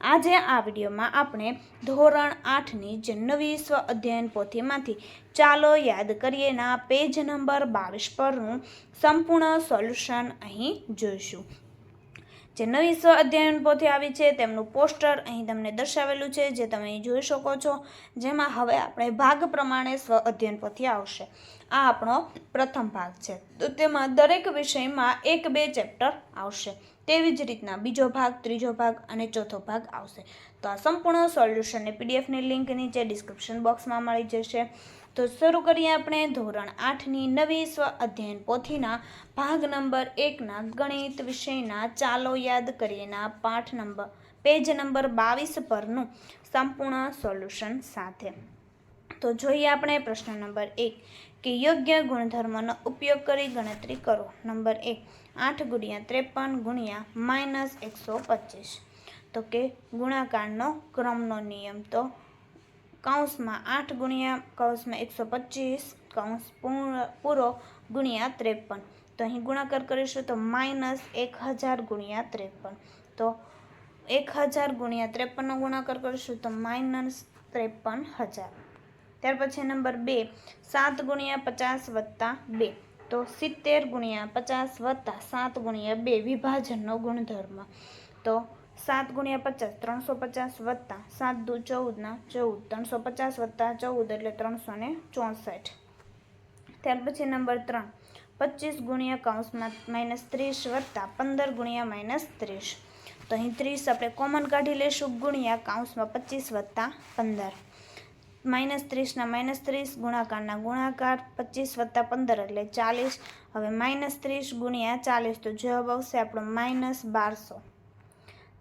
આજે આ વિડીયોમાં આપણે ધોરણ આઠની જે સ્વ અધ્યયન પોથીમાંથી ચાલો યાદ કરીએના પેજ નંબર બાવીસ પરનું સંપૂર્ણ સોલ્યુશન અહીં જોઈશું. જે નવી સ્વ અધ્યયન પોથી આવી છે તેમનું પોસ્ટર અહીં તમને દર્શાવેલું છે જે તમે અહીં જોઈ શકો છો, જેમાં હવે આપણે ભાગ પ્રમાણે સ્વ અધ્યયન પોથી આવશે. આ આપણો પ્રથમ ભાગ છે. તો તેમાં દરેક વિષયમાં એક બે ચેપ્ટર આવશે. તેવી જ રીતના બીજો ભાગ, ત્રીજો ભાગ અને ચોથો ભાગ આવશે. તો આ સંપૂર્ણ સોલ્યુશનને પીડીએફની લિંક નીચે ડિસ્ક્રિપ્શન બોક્સમાં મળી જશે. તો શરૂ કરીએ આપણે ધોરણ આઠની નવી સ્વ અધ્યયન પોથીના ભાગ નંબર એકના ગણિત વિષયના ચાલો યાદ કરીએના પાઠ નંબર, પેજ નંબર બાવીસ પરનું સંપૂર્ણ સોલ્યુશન સાથે. તો જોઈએ આપણે પ્રશ્ન નંબર એક, કે યોગ્ય ગુણધર્મનો ઉપયોગ કરી ગણતરી કરો. નંબર એક, આઠ ગુણ્યા ત્રેપન ગુણ્યા માઇનસ એકસો પચીસ. તો કે ગુણાકારનો ક્રમનો નિયમ. તો કૌંસમાં આઠ ગુણ્યા, કૌંસમાં એકસો પચીસ, કૌંસ પૂરો ગુણ્યા ત્રેપન. તો અહીં ગુણાકાર કરીશું તો માઇનસ એક હજાર ગુણ્યા ત્રેપન. તો એક હજાર ગુણ્યા ત્રેપનનો ગુણાકાર કરીશું તો માઇનસ ત્રેપન હજાર. ત્યાર પછી નંબર બે, સાત ગુણ્યા પચાસ વત્તા બે. તો સિત્તેર ગુણ્યા પચાસ વત્તા સાત ગુણ્યા બે, વિભાજનનો ગુણધર્મ. તો સાત ગુણ્યા પચાસ, ત્રણસો પચાસ વત્તા સાત દુ ચૌદના ચૌદ, ત્રણસો પચાસ વત્તા ચૌદ એટલે ત્રણસો ને ચોસઠ. ત્યાર પછી નંબર ત્રણ, પચીસ ગુણ્યા કૌંસમાં માઇનસ ત્રીસ વત્તા પંદર ગુણ્યા માઇનસ ત્રીસ. તો અહીં ત્રીસ આપણે કોમન કાઢી લઈશું, ગુણ્યા કાઉન્સમાં પચીસ વત્તા પંદર. માઇનસ ત્રીસના માઇનસ ત્રીસ ગુણાકારના ગુણાકાર, પચીસ વત્તા પંદર એટલે ચાલીસ. હવે માઇનસ ત્રીસ ગુણ્યા ચાલીસ, તો જવાબ આવશે આપણો માઇનસ બારસો.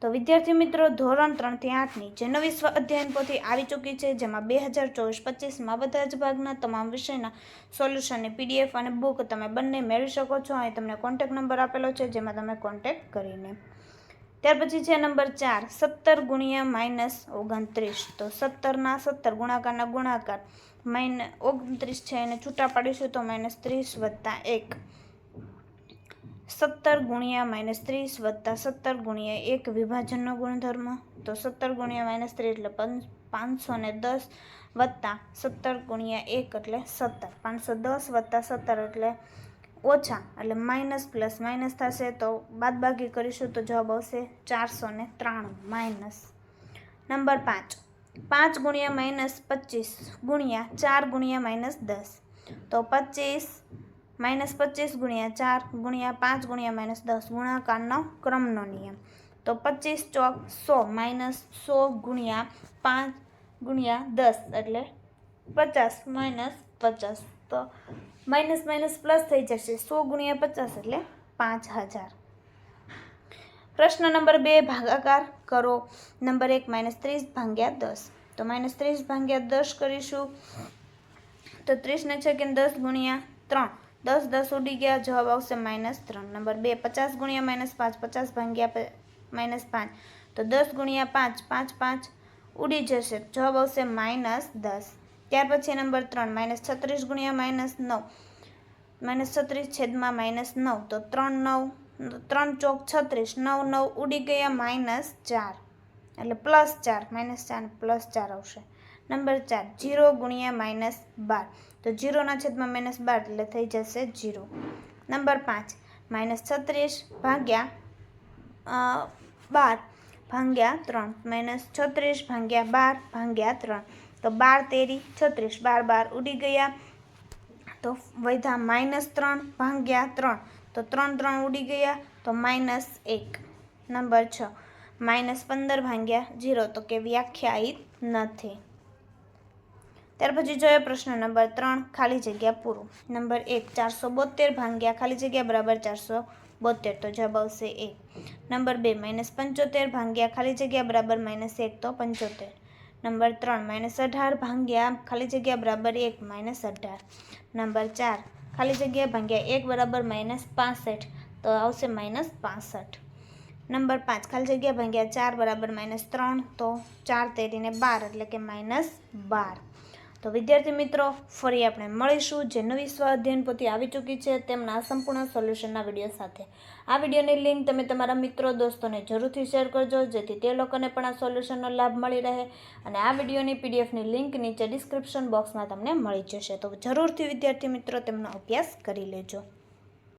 તો વિદ્યાર્થી મિત્રો, ધોરણ ત્રણથી આઠની જે નવી સ્વ અધ્યયન પોથી આવી ચૂકી છે, જેમાં બે હજાર ચોવીસ પચીસમાં બધા જ ભાગના તમામ વિષયના સોલ્યુશનની પીડીએફ અને બુક તમે બંને મેળવી શકો છો. અહીં તમને કોન્ટેક નંબર આપેલો છે, જેમાં તમે કોન્ટેક કરીને ત્યાર પછી છે નંબર ચાર, સત્તર ગુણ્યા માઇનસ ઓગણત્રીસ. તો સત્તરના સત્તર, ગુણાકારના ગુણાકાર, માઇન, ઓગણત્રીસ છે, એને છૂટા પાડીશું તો માઇનસ ત્રીસ વત્તા એક. સત્તર ગુણ્યા માઇનસ ત્રીસ વત્તા સત્તર ગુણ્યા એક વિભાજનનો ગુણધર્મ. તો સત્તર ગુણ્યા માઇનસ ત્રીસ એટલે પાંચસો ને દસ વત્તા સત્તર ગુણ્યા એક એટલે સત્તર. પાંચસો દસ વત્તા સત્તર એટલે ઓછા, એટલે માઇનસ પ્લસ માઇનસ થશે તો બાદબાકી કરીશું તો જવાબ આવશે ચારસો ને ત્રાણું માઇનસ નંબર પાંચ. પાંચ ગુણ્યા માઇનસ પચીસ ગુણ્યા ચાર ગુણ્યા માઇનસ દસ. તો પચીસ માઇનસ પચીસ ગુણ્યા ચાર ગુણ્યા પાંચ ગુણ્યા માઇનસ દસ, ગુણાકારનો ક્રમનો નિયમ. તો પચીસ ચોક સો માઇનસ સો ગુણ્યા પાંચ ગુણ્યા દસ, એટલે પચાસ માઇનસ પચાસ. તો માઇનસ માઇનસ પ્લસ થઈ જશે સો ગુણ્યા પચાસ એટલે પાંચ હજાર પ્રશ્ન નંબર બે ભાગાકાર કરો નંબર એક માઇનસ ત્રીસ ભાગ્યા દસ તો માઇનસ ત્રીસ ભાગ્યા દસ કરીશું તો ત્રીસને છે કે દસ ગુણ્યા ત્રણ દસ દસ ઉડી ગયા જવાબ આવશે માઇનસ ત્રણ નંબર બે પચાસ ગુણ્યા માઇનસ પાંચ પચાસ ભાગ્યા માઇનસ પાંચ તો દસ ગુણ્યા પાંચ પાંચ પાંચ ઉડી જશે જવાબ આવશે માઇનસ દસ ત્યાર પછી નંબર ત્રણ, માઇનસ છત્રીસ ગુણ્યા માઇનસ નવ. માઇનસ છત્રીસ છેદમાં માઇનસ નવ, તો ત્રણ નવ, ત્રણ ચોક છત્રીસ, નવ નવ ઉડી ગયા માઇનસ ચાર. એટલે પ્લસ ચાર, માઇનસ ચાર પ્લસ ચાર આવશે. નંબર ચાર, જીરો ગુણ્યા માઇનસ બાર. તો જીરોના છેદમાં માઇનસ બાર એટલે થઈ જશે જીરો. નંબર પાંચ, માઇનસ છત્રીસ ભાગ્યા બાર ભાંગ્યા ત્રણ. માઇનસ છત્રીસ ભાંગ્યા બાર ભાંગ્યા ત્રણ. તો બાર તેરી, છત્રીસ, બાર બાર ઉડી ગયા. તો વધ્યા માઇનસ ત્રણ, ભાગ્યા ત્રણ. તો ત્રણ ત્રણ ઉડી ગયા, તો માઇનસ એક. નંબર છ. માઇનસ પંદર ભાગ્યા જીરો તો કે વ્યાખ્યાયિત નથી. ત્યાર પછી જોઈએ પ્રશ્ન નંબર ત્રણ, ખાલી જગ્યા પૂરું. નંબર એક, ચારસો બોતેર ભાગ્યા ખાલી જગ્યા બરાબર ચારસો બોતેર. તો જવાબ આવશે એક નંબર બે માઇનસ પંચોતેર ભાગ્યા ખાલી જગ્યા બરાબર માઇનસ એક, તો પંચોતેર. નંબર ત્રણ માઇનસ અઢાર ભાગ્યા ખાલી જગ્યા બરાબર એક માઇનસ અઢાર નંબર ચાર ખાલી જગ્યા ભાગ્યા એક બરાબર માઇનસ પાસઠ તો આવશે માઇનસ પાસઠ નંબર પાંચ ખાલી જગ્યા ભાગ્યા ચાર બરાબર માઇનસ ત્રણ તો ચાર તેરીને બાર એટલે કે માઇનસ બાર તો વિદ્યાર્થી મિત્રો, ફરી આપણે મળીશું. જે નવી સ્વ અધ્યયન પોથી આવી ચૂકી છે તેમના સંપૂર્ણ સોલ્યુશનના વીડિયો સાથે. આ વિડીયોની લિંક તમે તમારા મિત્રો, દોસ્તોને જરૂરથી શેર કરજો, જેથી તે લોકોને પણ આ સોલ્યુશનનો લાભ મળી રહે અને આ વિડીયોની પીડીએફની લિંક નીચે ડિસ્ક્રિપ્શન બોક્સમાં તમને મળી જશે. તો જરૂરથી વિદ્યાર્થી મિત્રો, તેમનો અભ્યાસ કરી લેજો.